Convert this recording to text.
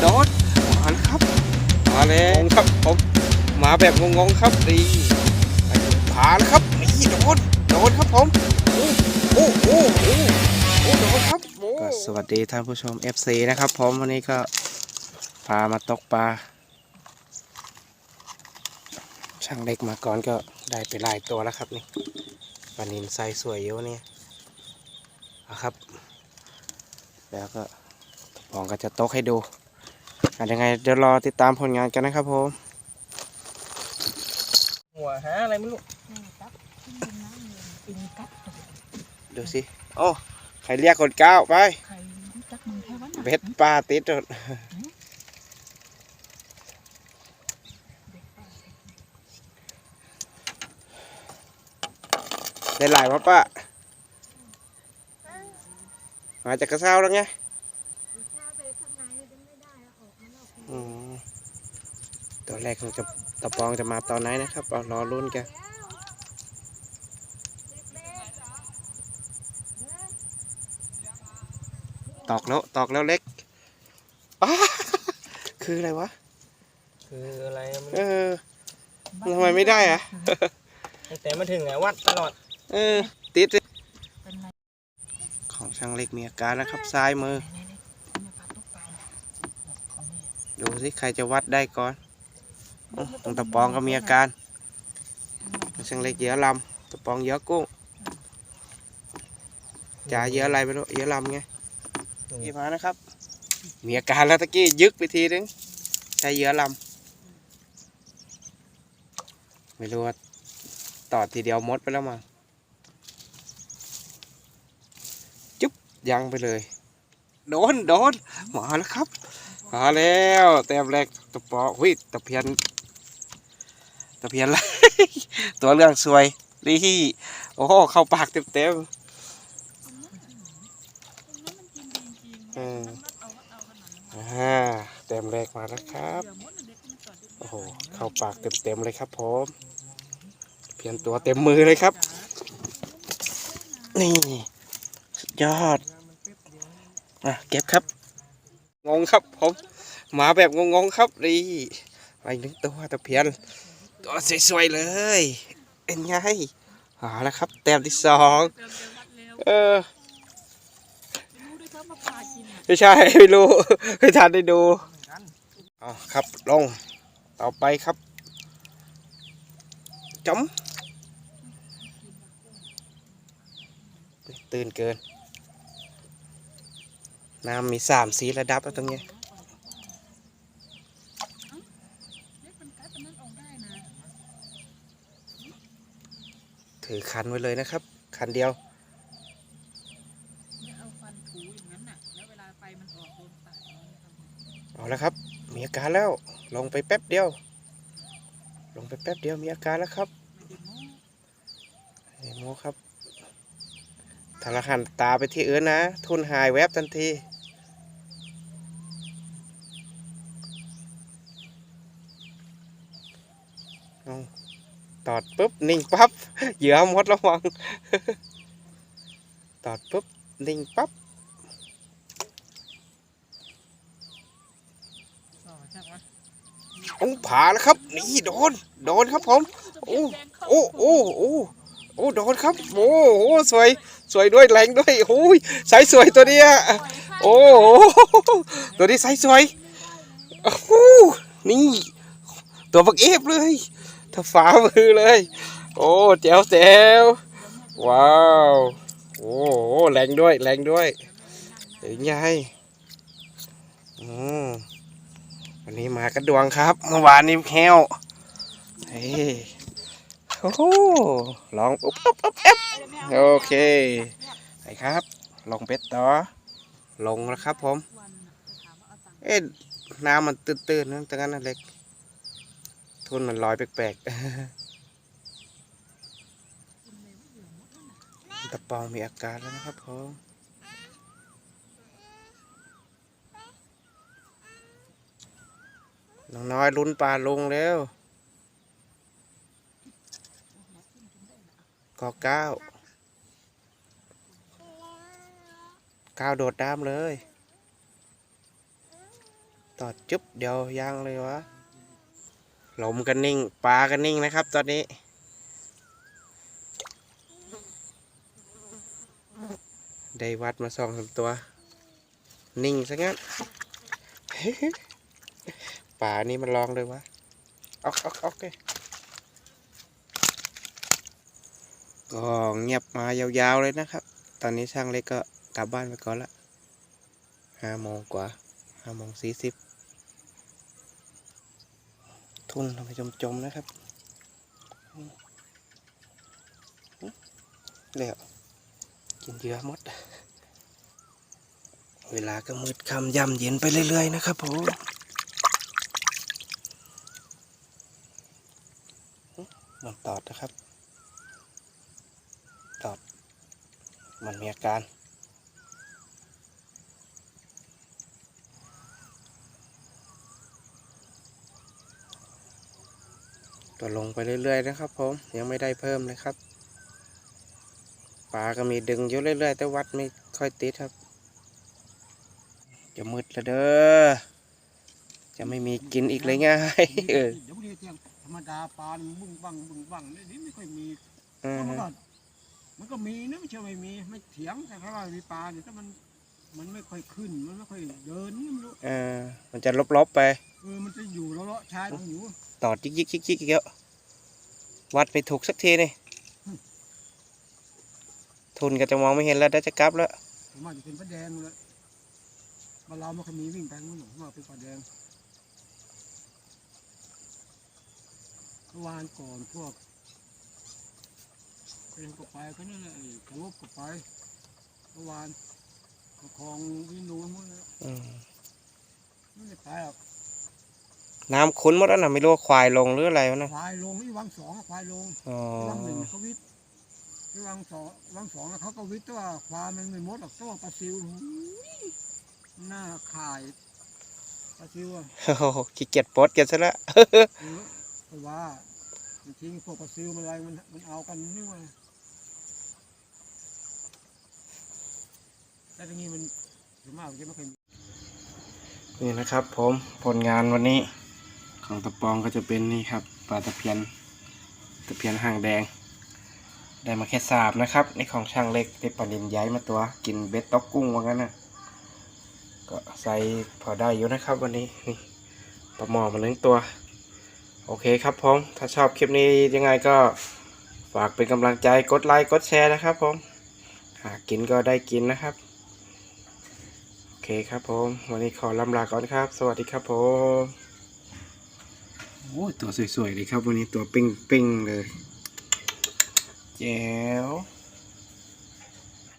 โดนมาแล้วครับมาแล้วครับผมมาแบบงงๆครับดีผ่าแล้วครับนี่โดนโดนครับผมโอ้โอ้โอ้โอ้โอ้โดนครับโอ้ก็สวัสดีท่านผู้ชม FC นะครับผมวันนี้ก็พามาตกปลาช่างเล็กมาก่อนก็ได้ไปหลายตัวแล้วครับนี่ปลานินไซสวยเยอะเนี่ยเอาครับ แล้วก็ปองก็จะตกให้ดู ยังไงเดี๋ยวรอติดตามผลงานกันนะครับผมหัวหาอะไรไม่รู้ดูสิโอ้ใครเรียกคนก้าวไปใครรู้จักมึงแค่วันเบ็ดปลาติดหมดได้หลายวะป้ามาจากกระเซ้าแล้วไงอืม ตัวแรกของจะตะปองจะมาตอนไหนนะครับเอารอรุ่นกันตอกแล้วตอกแล้วเล็กอ้าคืออะไรวะ คืออะไรไม่เอรู้อทำไมไม่ได้อะแต่มาถึงไงวัดตลอด เออ ติดเป็นไรของช่างเล็กมีอาการนะครับ ซ้ายมือไหนๆๆเนี่ยปลาตุ๊กปลาของนี่ดูสิ ใครจะวัดได้ก่อน อ๋อของตะปองก็มีอาการช่างเล็กเยอะลำตะปองเยอะกุ้งจ่าเยอะอะไรไม่รู้เยอะลำไงพี่มานะครับ มีอาการแล้วตะกี้ยึกไปทีนึงใช้เยอะลำไม่รู้ว่าตอดทีเดียวมดไปแล้วมั้งจุ๊บยังไปเลย โดนโดนมาแล้วครับมาแล้ว แต้มแรกตะปอหุยตะเพียน ตะเพียนละตัวเรื่องสวยนี่โอ้โหเข้าปากเต็มเต็มๆอืมอ่าแต้มแรกมาแล้วครับโอ้โหเข้าปากเต็มเต็มๆเลยครับผมเพียนตัวเต็มมือเลยครับ นี่สุดยอดอะเก็บครับ งงครับผมมาแบบงงๆครับดีไปหนึ่งตัวตะเพียน ตัวสวยๆเลยเป็นไงเอาแล้วครับ แต้มที่สองเออไม่ใช่ ไม่รู้ไม่ทันได้ดูเอาครับลงต่อไปครับจอมตื่นเกิน น้ำมีสามสีระดับแล้วตรงนี้ ถือคันไว้เลยนะครับ คันเดียวเอาฟันถูอย่างนั้นน่ะแล้วเวลาไฟมันออกโดนปากเราเนี่ยทำไงเอาแล้วครับ มีอาการแล้ว ลงไปแป๊บเดียว ลงไปแป๊บเดียวมีอาการแล้วครับไม่ได้โม้ไอ้โมครับถ้าเราหันตาไปที่อื่นนะ ทุนหายแวบทันทีเอา ตอดปุ๊บนิ่งปั๊บเหยื่อหมดระวังตอดปุ๊บนิ่งปั๊บอจากวะโอ้ผ่าแล้วครับ นี่โดน โดนครับผมโอ้โอ้โอ้โอ้โอ้โดนครับ โอ้โหสวย สวยด้วยแรงด้วยโอ้ยไซส์สวยตัวเนี้ยโอ้โหตัวนี้ไซส์สวยโอ้นี่ตัวบักเอฟเลย ถ้าฝามือเลย โอ้แจ๋วแจ๋วว้าว โอ้โหแรงด้วย แรงด้วยเห็นไงอืมวันนี้มากระดวงครับ เมื่อวานนี้แฮวเฮ้ยโอ้โหลองอุ๊บอุ๊บอุ๊บเอฟโอเคไปครับ ลงเป็ดต่อ ลงแล้วครับผม เอ๊ะน้ำมันตื้นๆนั่นแตรงนั้นนะเล็ก ทุนมันลอยแปลกๆตะปองมีอาการแล้วนะครับผมน้องน้อยลุ้นปลาลงแล้วก็เก้าก้าโดดด้ามเลยตอดจุ๊บเดียวยางเลยวะ ลมกันนิ่ง ปลากันนิ่งนะครับ ตอนนี้ ได้วัดมาสองสามตัว นิ่งซะงั้นป่านี่มันลองเลยวะออกออกออกเลยก็เงียบมายาวๆเลยนะครับ ตอนนี้ช่างเล็กก็กลับบ้านไปก่อนละห้าโมงกว่าห้าโมงสี่สิบ ทุ่นทำไปจมๆนะครับเดี๋ยวกินเยอะหมด เวลาก็มืดค่ำย่ำเย็นไปเรื่อยๆนะครับผมมันตอดนะครับ ตอด มันมีอาการ ตัวลงไปเรื่อยๆนะครับ ผมยังไม่ได้เพิ่มเลยครับปลาก็มีดึงอยู่เรื่อยๆ แต่วัดไม่ค่อยติดครับ จะมืดแล้วเด้อจะไม่มีกินอีกเลยง่ายเออเดี๋ยวพอดีเที่ยงธรรมดาปลามันบุ้งบังบุ้งบังนี่นี่ไม่ค่อยมีมันก็มันก็มีนะไม่ใช่ไม่มีไม่เถียงแต่เขาว่ามีปลาเนี่ยถ้ามัน มันไม่ค่อยขึ้น มันไม่ค่อยเดินนี่ไม่รู้เออมันจะลบๆไป เออมันจะอยู่เลาะๆชายมันอยู่ตอดยิกยิกยิกยิกอีกแล้ววัดไปถูกสักทีนี่ทุนก็จะมองไม่เห็นแล้วได้จะกลับแล้วผมว่าจะเป็นปลาแดงเลยบ้านเราไม่ค่อยมีวิ่งไปนู่นหรอกผมว่าเป็นปลาแดงเมื่อวานก่อนพวกเอ็นก็ไปก็นั่นแหละไอ้กระลบก็ไปเมื่อวาน ประคองวินูนหมดเลยอืมไม่ได้ไปหรอกน้ำขุนหมดแล้วนะไม่รู้ว่าควายลงหรืออะไรวะนะควายลงนี่วังสองควายลงอ๋อวังหนึ่งเขาวิทย์ที่วังสองวังสองแล้วเขาก็วิทย์ตัวควายมันไม่หมดหรอกตัวปลาซิวหูยหน้าขายปลาซิวอะโอ้โหขี้เกียจปลดกันซะแล้วเออเพราะว่าจริงๆพวกปลาซิวมันอะไรมันมันเอากันนี่ว่า แต่ตรงนี้มันส่วนมากจะไม่เคยมีนี่นะครับ ผมผลงานวันนี้ ของตะปองก็จะเป็นนี่ครับปลาตะเพียนตะเพียนหางแดง ได้มาแค่สาบนะครับในของช่างเล็กได้ปลาดินย้ายมาตัว กินเบ็ดตอกกุ้งว่างั้นนะก็ใส่พอได้อยู่นะครับ วันนี้นี่ปลาหมอมาหนึ่งตัว โอเคครับผมถ้าชอบคลิปนี้ยังไงก็ฝากเป็นกำลังใจกดไลค์กดแชร์นะครับผมหากินก็ได้กินนะครับ เคครับผม วันนี้ขอลำลาก่อนครับ สวัสดีครับผมโอ้ตัวสวยๆเลยครับ วันนี้ตัวปิ้งๆเลยแจ๋ว